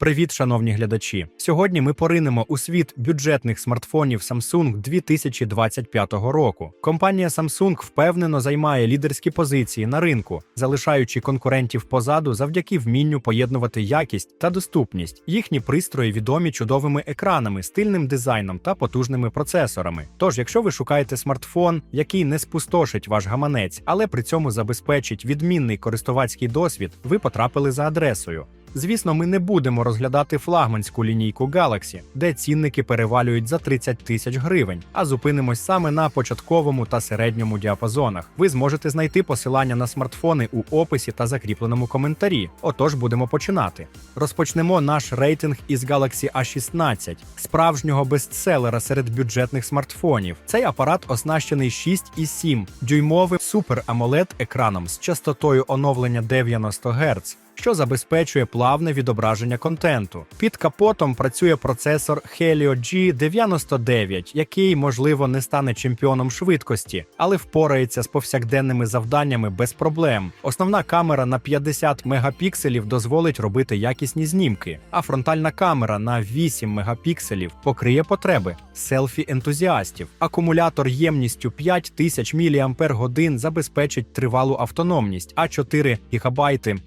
Привіт, шановні глядачі! Сьогодні ми поринемо у світ бюджетних смартфонів Samsung 2025 року. Компанія Samsung впевнено займає лідерські позиції на ринку, залишаючи конкурентів позаду завдяки вмінню поєднувати якість та доступність. Їхні пристрої відомі чудовими екранами, стильним дизайном та потужними процесорами. Тож, якщо ви шукаєте смартфон, який не спустошить ваш гаманець, але при цьому забезпечить відмінний користувацький досвід, ви потрапили за адресою. Звісно, ми не будемо розглядати флагманську лінійку Galaxy, де цінники перевалюють за 30 тисяч гривень, а зупинимось саме на початковому та середньому діапазонах. Ви зможете знайти посилання на смартфони у описі та закріпленому коментарі. Отож, будемо починати. Розпочнемо наш рейтинг із Galaxy A16, справжнього бестселера серед бюджетних смартфонів. Цей апарат оснащений 6,7 дюймовим Super AMOLED екраном з частотою оновлення 90 Гц що забезпечує плавне відображення контенту. Під капотом працює процесор Helio G99, який, можливо, не стане чемпіоном швидкості, але впорається з повсякденними завданнями без проблем. Основна камера на 50 мегапікселів дозволить робити якісні знімки, а фронтальна камера на 8 мегапікселів покриє потреби селфі-ентузіастів. Акумулятор ємністю 5000 мАч забезпечить тривалу автономність, а 4 ГБ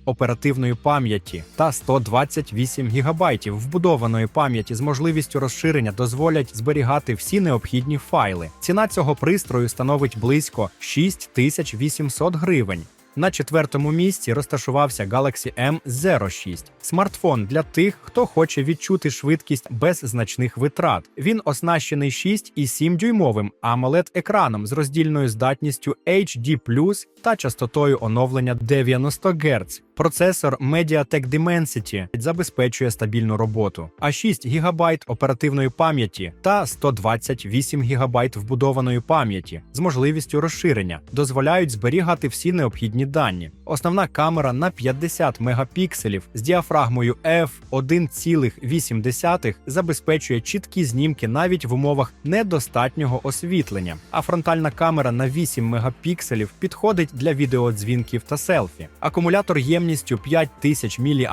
оперативної пам'яті та 128 ГБ вбудованої пам'яті з можливістю розширення дозволять зберігати всі необхідні файли. Ціна цього пристрою становить близько 6800 гривень. На четвертому місці розташувався Galaxy M06 – смартфон для тих, хто хоче відчути швидкість без значних витрат. Він оснащений 6,7 дюймовим amoled екраном з роздільною здатністю HD+, та частотою оновлення 90 Гц. Процесор MediaTek Dimensity забезпечує стабільну роботу, а 6 ГБ оперативної пам'яті та 128 ГБ вбудованої пам'яті з можливістю розширення дозволяють зберігати всі необхідні дані. Основна камера на 50 мегапікселів з діафрагмою f1,8 забезпечує чіткі знімки навіть в умовах недостатнього освітлення, а фронтальна камера на 8 мегапікселів підходить для відеодзвінків та селфі. Акумулятор ємністю 5000 мАч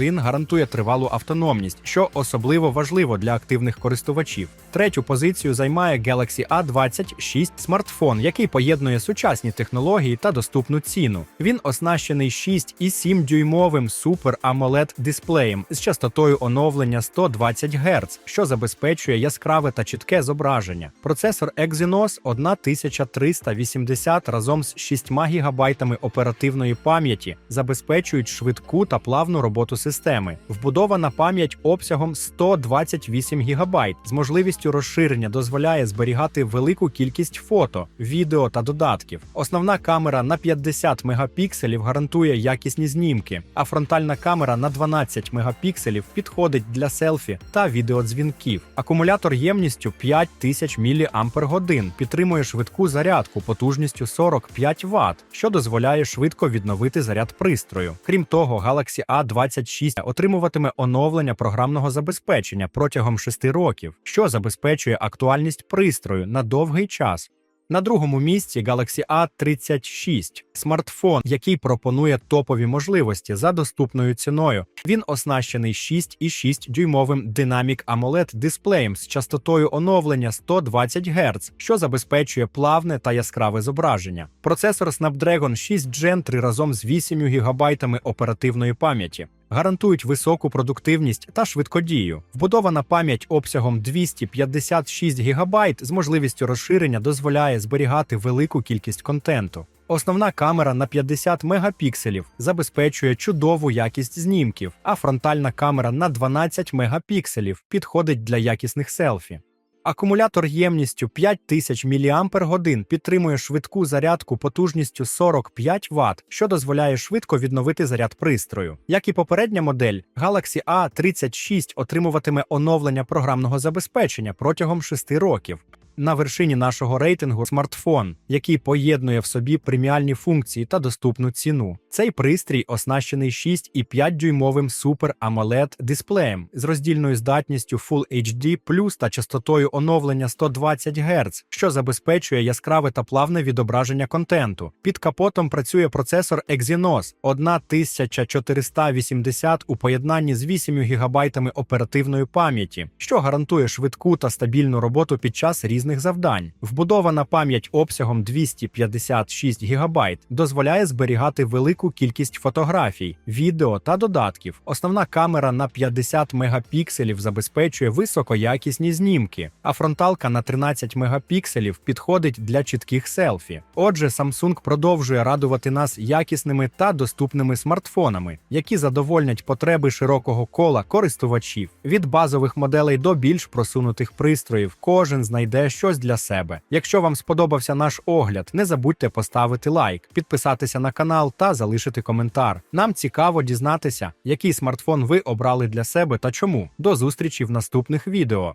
гарантує тривалу автономність, що особливо важливо для активних користувачів. Третю позицію займає Galaxy A26 смартфон, який поєднує сучасні технології та доступну ціну. Він оснащений 6,7 дюймовим Super AMOLED дисплеєм з частотою оновлення 120 Гц, що забезпечує яскраве та чітке зображення. Процесор Exynos 1380 разом з 6 ГБ оперативної пам'яті забезпечують швидку та плавну роботу системи. Вбудована пам'ять обсягом 128 ГБ з можливістю розширення дозволяє зберігати велику кількість фото, відео та додатків. Основна камера на 50 мегапікселів гарантує якісні знімки, а фронтальна камера на 12 мегапікселів підходить для селфі та відеодзвінків. Акумулятор ємністю 5000 мАч підтримує швидку зарядку потужністю 45 Вт, що дозволяє швидко відновити заряд пристрою. Крім того, Galaxy A26 отримуватиме оновлення програмного забезпечення протягом 6 років, що забезпечує актуальність пристрою на довгий час. На другому місці Galaxy A36 смартфон, який пропонує топові можливості за доступною ціною. Він оснащений 6,6 дюймовим Dynamic AMOLED дисплеєм з частотою оновлення 120 Гц, що забезпечує плавне та яскраве зображення. Процесор Snapdragon 6 Gen 3 разом з 8 ГБ оперативної пам'яті гарантують високу продуктивність та швидкодію. Вбудована пам'ять обсягом 256 ГБ з можливістю розширення дозволяє зберігати велику кількість контенту. Основна камера на 50 мегапікселів забезпечує чудову якість знімків, а фронтальна камера на 12 мегапікселів підходить для якісних селфі. Акумулятор ємністю 5000 мАч підтримує швидку зарядку потужністю 45 Вт, що дозволяє швидко відновити заряд пристрою. Як і попередня модель, Galaxy A36 отримуватиме оновлення програмного забезпечення протягом 6 років. На вершині нашого рейтингу смартфон, який поєднує в собі преміальні функції та доступну ціну. Цей пристрій оснащений 6,5 дюймовим Super AMOLED дисплеєм з роздільною здатністю Full HD та частотою оновлення 120 Гц, що забезпечує яскраве та плавне відображення контенту. Під капотом працює процесор Exynos 1480 у поєднанні з 8 ГБ оперативної пам'яті, що гарантує швидку та стабільну роботу під час різних завдань. Вбудована пам'ять обсягом 256 ГБ дозволяє зберігати велику кількість фотографій, відео та додатків. Основна камера на 50 мегапікселів забезпечує високоякісні знімки, а фронталка на 13 мегапікселів підходить для чітких селфі. Отже, Samsung продовжує радувати нас якісними та доступними смартфонами, які задовольнять потреби широкого кола користувачів. Від базових моделей до більш просунутих пристроїв кожен знайде щось для себе. Якщо вам сподобався наш огляд, не забудьте поставити лайк, підписатися на канал та залишити коментар. Нам цікаво дізнатися, який смартфон ви обрали для себе та чому. До зустрічі в наступних відео.